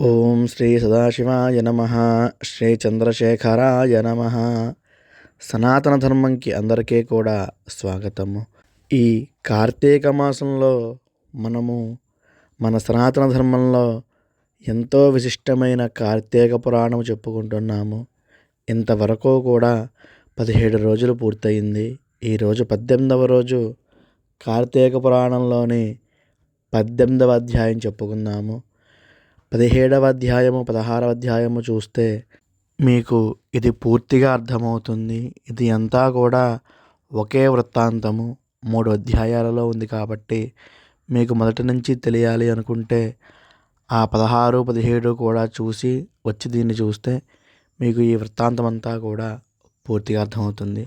ఓం శ్రీ సదాశివాయ నమ శ్రీ చంద్రశేఖరాయ నమ. సనాతన ధర్మంకి అందరికీ కూడా స్వాగతము. ఈ కార్తీక మాసంలో మనము మన సనాతన ధర్మంలో ఎంతో విశిష్టమైన కార్తీక పురాణం చెప్పుకుంటున్నాము. ఇంతవరకు కూడా పదిహేడు రోజులు పూర్తయింది. ఈరోజు పద్దెనిమిదవ రోజు కార్తీక పురాణంలోని పద్దెనిమిదవ అధ్యాయం చెప్పుకుందాము. పదిహేడవ అధ్యాయము పదహారవ అధ్యాయము చూస్తే మీకు ఇది పూర్తిగా అర్థమవుతుంది. ఇది అంతా కూడా ఒకే వృత్తాంతము. మూడు అధ్యాయాలలో ఉంది కాబట్టి మీకు మొదటి నుంచి తెలియాలి అనుకుంటే ఆ పదహారు పదిహేడు కూడా చూసి వచ్చి దీన్ని చూస్తే మీకు ఈ వృత్తాంతం అంతా కూడా పూర్తిగా అర్థమవుతుంది.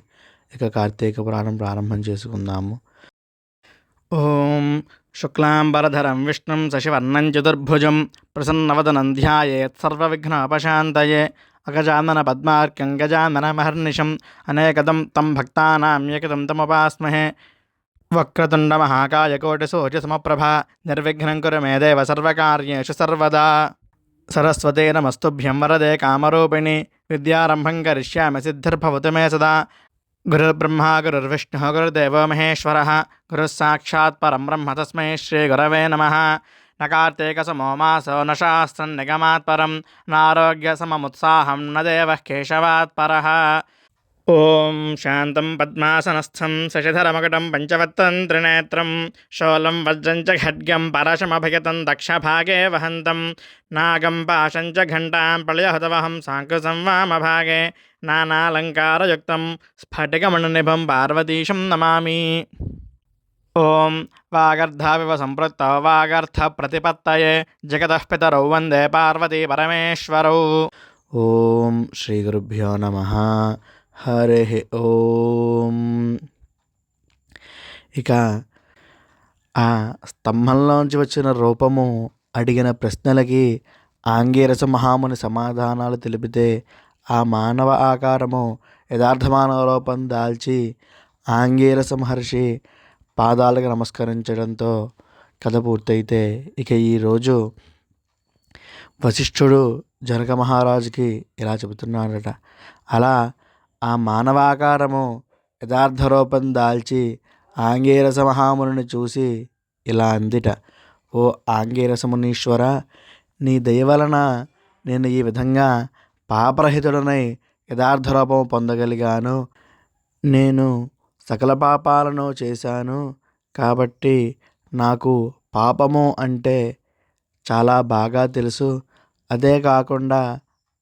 ఇక కార్తీక పురాణం ప్రారంభం చేసుకుందాము. ఓం శుక్లాంబరధరం విష్ణుం శశివర్ణం చతుర్భుజం ప్రసన్నవదనం ధ్యాయేత్ సర్వవిఘ్నోపశాంతయే అగజానన పద్మార్కం గజానన మహర్నిశం అనేకదం తం భక్తానాం ఏకదం తముపాస్మహే వక్రతుండ మహాకాయకోటి కోటిసూచి సమప్రభ నిర్విఘ్నం కురు మే దేవ సర్వకార్యేషు సర్వదా సరస్వతే నమస్తుభ్యం వరదే కామరూపిణి విద్యారంభం కరిష్యామి సిద్ధిర్భవతు మే సదా గురుర్బ్రహ్మ గురుర్విష్ణు గురుదేవో మహేశ్వర గురుస్సాక్షాత్ పరం బ్రహ్మ తస్మై శ్రీ గురవే నమ నకార్తీకసమో మాసో న శాస్త్రం నిగమాత్పరం నారోగ్యసమముత్సాహం న దేవ కేశవాత్పర ఓం శాంతం పద్మాసనస్థం శశిధరమకటం పంచవత్తం త్రినేత్రం శోలం వజ్రంచ ఖడ్గం పరశమభయతం దక్షభాగే వహంతం నాగం పాశంచ ఘంటాం పళయహతవహం సాంకుసం వామభాగే నానాలంకారయుక్తం స్ఫటికమణునిభం పార్వతీశం నమామి. ఓం వాగర్ధావివ సంపృక్త వాగర్ధ ప్రతిపత్తయే జగతః పితరౌ వందే పార్వతీ పరమేశ్వరౌ. ఓం శ్రీ గురుభ్యో నమ. హరే ఓం. ఇక ఆ స్తంభంలోంచి వచ్చిన రూపము అడిగిన ప్రశ్నలకి ఆంగీరస మహాముని సమాధానాలు తెలిపితే ఆ మానవ ఆకారము యథార్థ మానవ రూపం దాల్చి ఆంగీరస మహర్షి పాదాలకు నమస్కరించడంతో కథ పూర్తయితే ఇక ఈరోజు వశిష్ఠుడు జనక మహారాజుకి ఇలా చెబుతున్నాడట. అలా ఆ మానవాకారము యథార్థ రూపం దాల్చి ఆంగీరస మహామునిని చూసి ఇలా అందిట ఓ ఆంగీరసమునీశ్వర నీ దయ వలన నేను ఈ విధంగా పాపరహితుడనై యథార్థ రూపం పొందగలిగాను. నేను సకల పాపాలను చేశాను కాబట్టి నాకు పాపము అంటే చాలా బాగా తెలుసు. అదే కాకుండా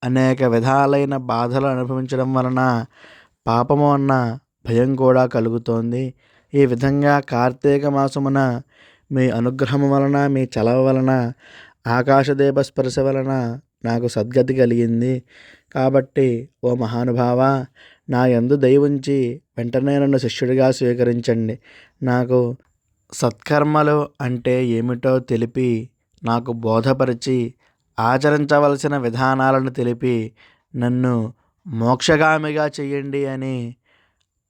అనేక విధాలైన బాధలు అనుభవించడం వలన పాపము అన్న భయం కూడా కలుగుతోంది. ఈ విధంగా కార్తీక మాసమున మీ అనుగ్రహం వలన మీ చలవ వలన ఆకాశదీప స్పర్శ వలన నాకు సద్గతి కలిగింది. కాబట్టి ఓ మహానుభావ నా యందు దయవుంచి వెంటనే నన్ను శిష్యుడిగా స్వీకరించండి. నాకు సత్కర్మలు అంటే ఏమిటో తెలిపి నాకు బోధపరిచి ఆచరించవలసిన విధానాలను తెలిపి నన్ను మోక్షగామిగా చెయ్యండి అని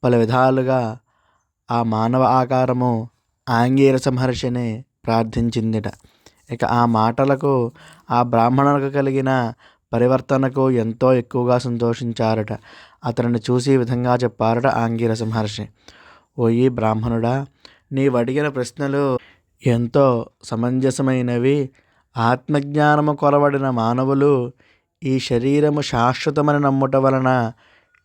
పలు విధాలుగా ఆ మానవ ఆకారము ఆంగీర సంహర్షిని ప్రార్థించిందిట. ఇక ఆ మాటలకు ఆ బ్రాహ్మణులకు కలిగిన పరివర్తనకు ఎంతో ఎక్కువగా సంతోషించారట. అతనిని చూసి ఈ విధంగా చెప్పారట ఆంగీర సంహర్షి ఓ ఈ బ్రాహ్మణుడా నీవు అడిగిన ప్రశ్నలు ఎంతో సమంజసమైనవి ఆత్మజ్ఞానము కొరవడిన మానవులు ఈ శరీరము శాశ్వతమని నమ్ముట వలన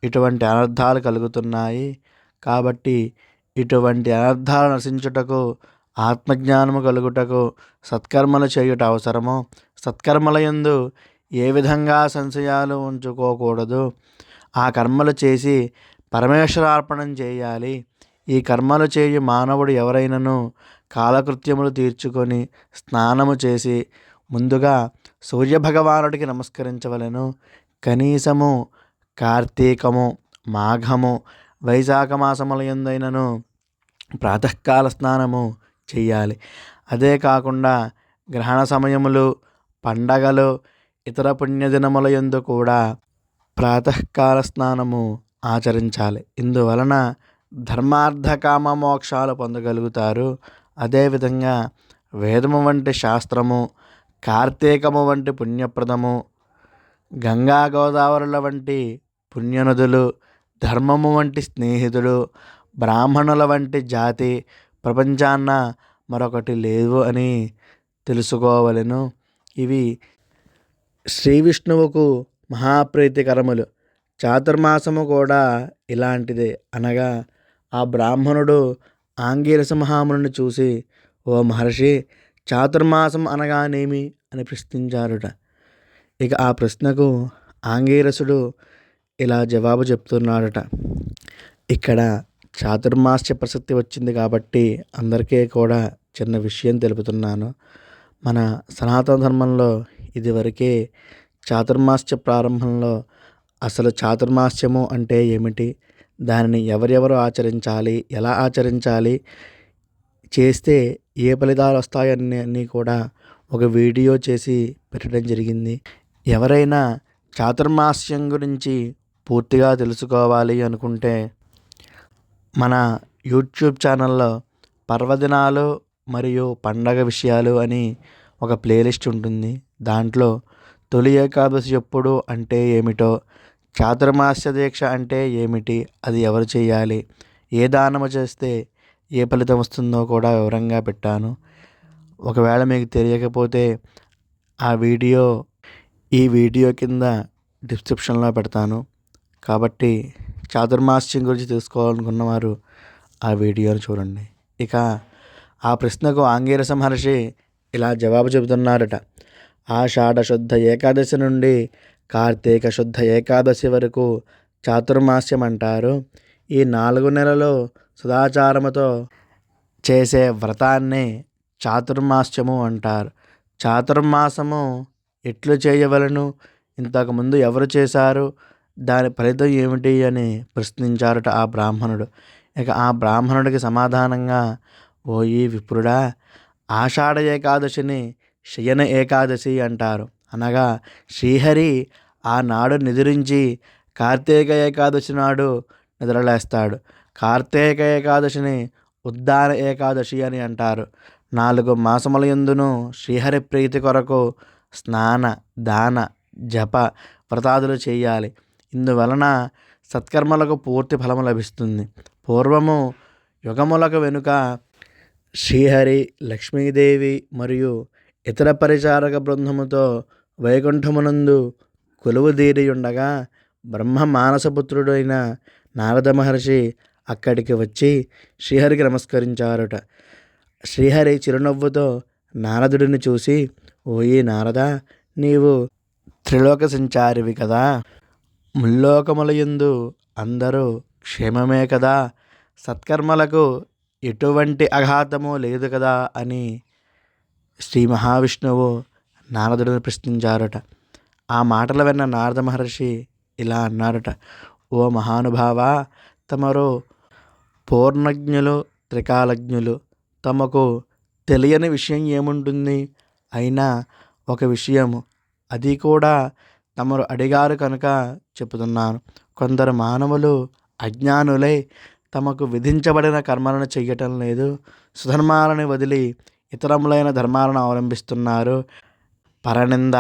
ఇటువంటి అనర్థాలు కలుగుతున్నాయి. కాబట్టి ఇటువంటి అనర్థాలు నశించుటకు ఆత్మజ్ఞానము కలుగుటకు సత్కర్మలు చేయుట అవసరము. సత్కర్మల యందు ఏ విధంగా సంశయాలు ఉంచుకోకూడదు. ఆ కర్మలు చేసి పరమేశ్వరార్పణం చేయాలి. ఈ కర్మలు చేయు మానవుడు ఎవరైనను కాలకృత్యములు తీర్చుకొని స్నానము చేసి ముందుగా సూర్యభగవానుడికి నమస్కరించవలెను. కనీసము కార్తీకము మాఘము వైశాఖ మాసముల ఎందైనను ప్రాతకాల స్నానము చేయాలి అదే కాకుండా గ్రహణ సమయములు పండగలు ఇతర పుణ్యదినముల యందు కూడా ప్రాతకాల స్నానము ఆచరించాలి. ఇందువలన ధర్మార్థకామ మోక్షాలు పొందగలుగుతారు. అదేవిధంగా వేదము వంటి శాస్త్రము కార్తీకము వంటి పుణ్యప్రదము గంగా గోదావరుల వంటి పుణ్యనదులు ధర్మము వంటి స్నేహితుడు బ్రాహ్మణుల వంటి జాతి ప్రపంచాన్న మరొకటి లేదు అని తెలుసుకోవలెను. ఇవి శ్రీ విష్ణువుకు మహాప్రీతికరములు. చాతుర్మాసము కూడా ఇలాంటిదే అనగా ఆ బ్రాహ్మణుడు ఆంగీరస మహామును చూసి ఓ మహర్షి చాతుర్మాసం అనగానేమి? అని ప్రశ్నించారుట. ఇక ఆ ప్రశ్నకు ఆంగీరసుడు ఇలా జవాబు చెప్తున్నాడట. ఇక్కడ చాతుర్మాస్య ప్రసక్తి వచ్చింది కాబట్టి అందరికీ కూడా చిన్న విషయం తెలుపుతున్నాను. మన సనాతన ధర్మంలో ఇదివరకే చాతుర్మాస్య ప్రారంభంలో అసలు చాతుర్మాస్యము అంటే ఏమిటి? దానిని ఎవరెవరు ఆచరించాలి ఎలా ఆచరించాలి చేస్తే ఏ ఫలితాలు వస్తాయని అన్నీ కూడా ఒక వీడియో చేసి పెట్టడం జరిగింది. ఎవరైనా చాతుర్మాస్యం గురించి పూర్తిగా తెలుసుకోవాలి అనుకుంటే మన యూట్యూబ్ ఛానల్లో పర్వదినాలు మరియు పండగ విషయాలు అని ఒక ప్లేలిస్ట్ ఉంటుంది. దాంట్లో తొలి ఏకాదశి ఎప్పుడు అంటే ఏమిటో చాతుర్మాస్య దీక్ష అంటే ఏమిటి? అది ఎవరు చేయాలి? ఏ దానము చేస్తే ఏ ఫలితం వస్తుందో కూడా వివరంగా పెట్టాను. ఒకవేళ మీకు తెలియకపోతే ఆ వీడియో ఈ వీడియో కింద డిస్క్రిప్షన్లో పెడతాను. కాబట్టి చాతుర్మాస్యం గురించి తెలుసుకోవాలనుకున్న వారు ఆ వీడియోని చూడండి. ఇక ఆ ప్రశ్నకు ఆంగీరస మహర్షి ఇలా జవాబు చెబుతున్నారట. ఆషాఢశుద్ధ ఏకాదశి నుండి కార్తీక శుద్ధ ఏకాదశి వరకు చాతుర్మాస్యం అంటారు ఈ నాలుగు నెలలు సదాచారముతో చేసే వ్రతాన్ని చాతుర్మాస్యము అంటారు. చాతుర్మాసము ఎట్లు చేయవలను? ఇంతకుముందు ఎవరు చేశారు? దాని ఫలితం ఏమిటి అని ప్రశ్నించారట ఆ బ్రాహ్మణుడు. ఇక ఆ బ్రాహ్మణుడికి సమాధానంగా ఓయి విప్రుడా ఆషాఢ ఏకాదశిని శయన ఏకాదశి అంటారు. అనగా శ్రీహరి ఆనాడు నిద్రించి కార్తీక ఏకాదశి నాడు నిద్రలేస్తాడు. కార్తీక ఏకాదశిని ఉద్దాన ఏకాదశి అని అంటారు. నాలుగు మాసముల యందును శ్రీహరి ప్రీతి కొరకు స్నాన దాన జప వ్రతాదులు చేయాలి. ఇందువలన సత్కర్మలకు పూర్తి ఫలము లభిస్తుంది. పూర్వము యుగములకు వెనుక శ్రీహరి లక్ష్మీదేవి మరియు ఇతర పరిచారక బృందముతో వైకుంఠమునందు కొలువుదీరి ఉండగా బ్రహ్మ మానసపుత్రుడైన నారద మహర్షి అక్కడికి వచ్చి శ్రీహరికి నమస్కరించారట. శ్రీహరి చిరునవ్వుతో నారదుడిని చూసి ఓయి నారద నీవు త్రిలోక సంచారివి కదా. ముల్లోకములయందు అందరూ క్షేమమే కదా. సత్కర్మలకు ఎటువంటి అఘాతము లేదు కదా అని శ్రీ మహావిష్ణువు నారదుడిని ప్రశ్నించారట. ఆ మాటలు విన్న నారద మహర్షి ఇలా అన్నారట. ఓ మహానుభావ తమరు పూర్ణజ్ఞులు త్రికాలజ్ఞులు తమకు తెలియని విషయం ఏముంటుంది? అయినా ఒక విషయము అది కూడా తమరు అడిగారు కనుక చెబుతున్నాను. కొందరు మానవులు అజ్ఞానులై తమకు విధించబడిన కర్మలను చేయటం లేదు. సుధర్మాలను వదిలి ఇతరములైన ధర్మాలను అవలంబిస్తున్నారు. పరనింద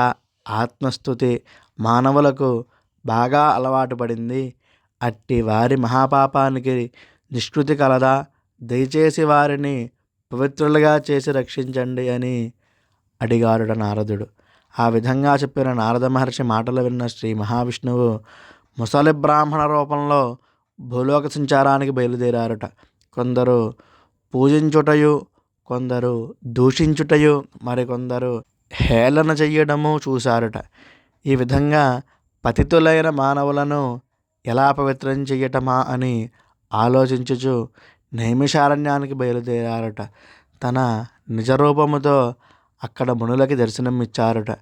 ఆత్మస్థుతి మానవులకు బాగా అలవాటు పడింది. అట్టి వారి మహాపాపానికి నిష్కృతి కలదా. దయచేసి వారిని పవిత్రులుగా చేసి రక్షించండి అని అడిగారుట నారదుడు. ఆ విధంగా చెప్పిన నారద మహర్షి మాటలు విన్న శ్రీ మహావిష్ణువు ముసలి బ్రాహ్మణ రూపంలో భూలోక సంచారానికి బయలుదేరారట. కొందరు పూజించుటయు కొందరు దూషించుటయు మరికొందరు హేళన చెయ్యడము చూశారట. ఈ విధంగా పతితులైన మానవులను ఎలా పవిత్రం చెయ్యటమా అని ఆలోచించుచు నైమిషారణ్యానికి బయలుదేరారట. తన నిజ రూపముతో అక్కడ మునులకి దర్శనం ఇచ్చారట.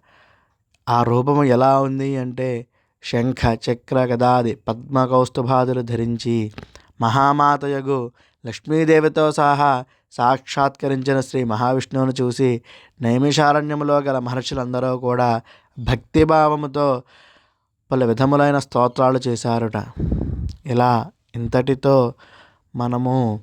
ఆ రూపము ఎలా ఉంది అంటే శంఖ చక్ర గదాది పద్మ కౌస్తుభాదులు ధరించి మహామాతయగు లక్ష్మీదేవితో సహా సాక్షాత్కరించిన శ్రీ మహావిష్ణువును చూసి నైమిషారణ్యములో గల మహర్షులందరూ కూడా భక్తిభావముతో పలు విధములైన స్తోత్రాలు చేశారుట. ఇలా ఇంతటితో మనము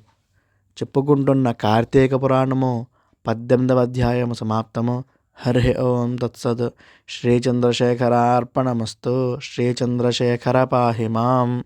చెప్పుకుంటున్న కార్తీక పురాణము పద్దెనిమిదవ అధ్యాయము సమాప్తము. హరి ఓం తత్సత్. శ్రీచంద్రశేఖరార్పణమస్తు శ్రీచంద్రశేఖర పాహి మాం